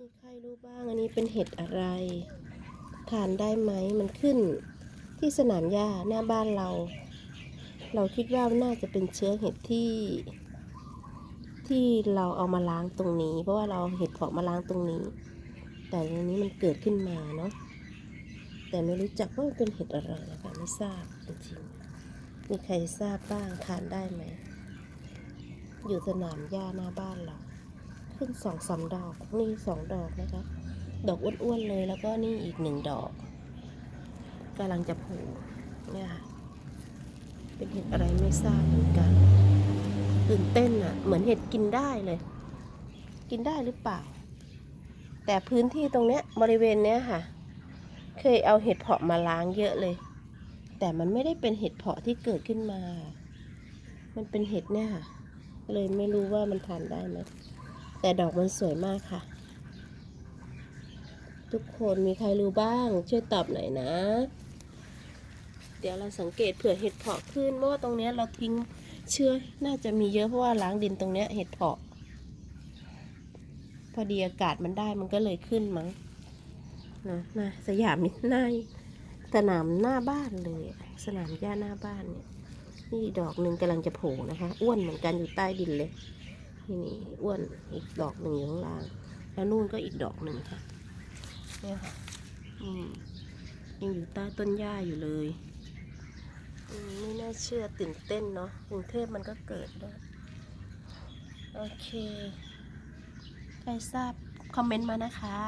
มีใครรู้บ้างอันนี้เป็นเห็ดอะไร ทานได้ไหมมันขึ้น ที่สนามหญ้าหน้าบ้านเรา เราคิดว่าน่าจะเป็นเชื้อเห็ดที่ ที่เราเอามาล้างตรงนี้ เพราะว่าเราเห็ดเผาะมาล้างตรงนี้ แต่อันนี้มันเกิดขึ้นมาเนาะแต่ไม่รู้จักว่าเป็นเห็ดอะไรนะคะไม่ทราบจริงๆมีใครทราบบ้างทานได้ไหมอยู่สนามหญ้าหน้าบ้านเรา ขึ้นสองสามดอกนี่สองดอกนะคะ ดอกอ้วนๆเลยแล้วก็นี่อีกหนึ่งดอกกำลังจะผล่เนี่ยค่ะเป็นเห็ดอะไรไม่ทราบเหมือนกันตื่นเต้นอะ่ะ เหมือนเห็ดกินได้เลย กินได้หรือเปล่า แต่พื้นที่ตรงเนี้ยบริเวณเนี้ยค่ะ เคยเอาเห็ดเพาะมาล้างเยอะเลย แต่มันไม่ได้เป็นเห็ดเพาะที่เกิดขึ้นมา มันเป็นเห็ดเนี่ยค่ะ เลยไม่รู้ว่ามันทานได้ไหม แต่ดอกมันสวยมากค่ะ ทุกคนมีใครรู้บ้าง ช่วยตอบหน่อยนะ เดี๋ยวเราสังเกตเผื่อเห็ดเพาะขึ้นเพราะว่าตรงเนี้ยเราทิ้งเชื้อน่าจะมีเยอะเพราะว่าล้างดินตรงเนี้ยเห็ดเพาะ พอดีอากาศมันได้มันก็เลยขึ้นมั้งนะนะสยามนี่น่าสนามหน้าบ้านเลย สนามหญ้าหน้าบ้านเนี่ยนี่ดอกหนึ่งกำลังจะโผล่นะคะ อ้วนเหมือนกันอยู่ใต้ดินเลย ที่นี่อ้วนอีกดอกหนึ่งอยู่ข้างล่าง แล้วนู่นก็อีกดอกหนึ่งค่ะเนี่ยค่ะอืมยังอยู่ใต้ต้นหญ้าอยู่เลยมไม่น่าเชื่อตื่นเต้นเนาะกรุงเทพมันก็เกิดด้วยโอเค ใครทราบ คอมเมนต์มานะคะ